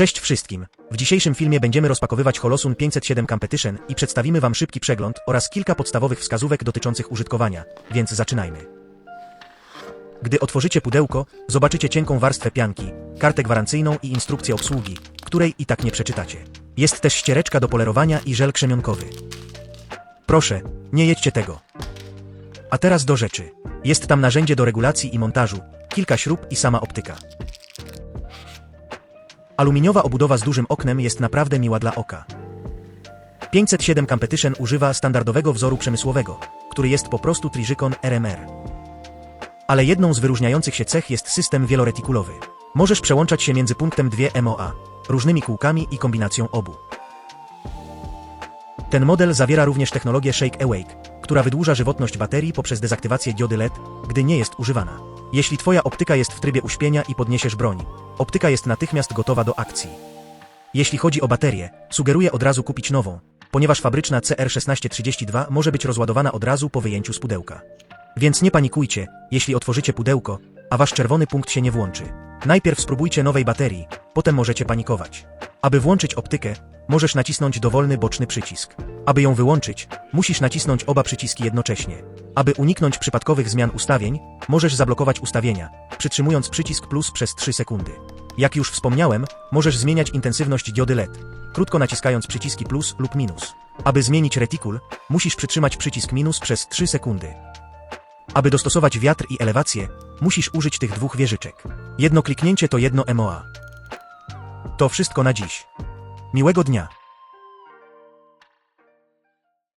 Cześć wszystkim. W dzisiejszym filmie będziemy rozpakowywać Holosun 507 Competition i przedstawimy Wam szybki przegląd oraz kilka podstawowych wskazówek dotyczących użytkowania, więc zaczynajmy. Gdy otworzycie pudełko, zobaczycie cienką warstwę pianki, kartę gwarancyjną i instrukcję obsługi, której i tak nie przeczytacie. Jest też ściereczka do polerowania i żel krzemionkowy. Proszę, nie jedźcie tego. A teraz do rzeczy. Jest tam narzędzie do regulacji i montażu, kilka śrub i sama optyka. Aluminiowa obudowa z dużym oknem jest naprawdę miła dla oka. 507 Competition używa standardowego wzoru przemysłowego, który jest po prostu Trijicon RMR. Ale jedną z wyróżniających się cech jest system wieloretikulowy. Możesz przełączać się między punktem 2 MOA, różnymi kółkami i kombinacją obu. Ten model zawiera również technologię Shake Awake, która wydłuża żywotność baterii poprzez dezaktywację diody LED, gdy nie jest używana. Jeśli Twoja optyka jest w trybie uśpienia i podniesiesz broń, optyka jest natychmiast gotowa do akcji. Jeśli chodzi o baterię, sugeruję od razu kupić nową, ponieważ fabryczna CR1632 może być rozładowana od razu po wyjęciu z pudełka. Więc nie panikujcie, jeśli otworzycie pudełko, a wasz czerwony punkt się nie włączy. Najpierw spróbujcie nowej baterii, potem możecie panikować. Aby włączyć optykę, możesz nacisnąć dowolny boczny przycisk. Aby ją wyłączyć, musisz nacisnąć oba przyciski jednocześnie. Aby uniknąć przypadkowych zmian ustawień, możesz zablokować ustawienia, przytrzymując przycisk plus przez 3 sekundy. Jak już wspomniałem, możesz zmieniać intensywność diody LED, krótko naciskając przyciski plus lub minus. Aby zmienić retikul, musisz przytrzymać przycisk minus przez 3 sekundy. Aby dostosować wiatr i elewację, musisz użyć tych dwóch wieżyczek. Jedno kliknięcie to jedno MOA. To wszystko na dziś. Miłego dnia.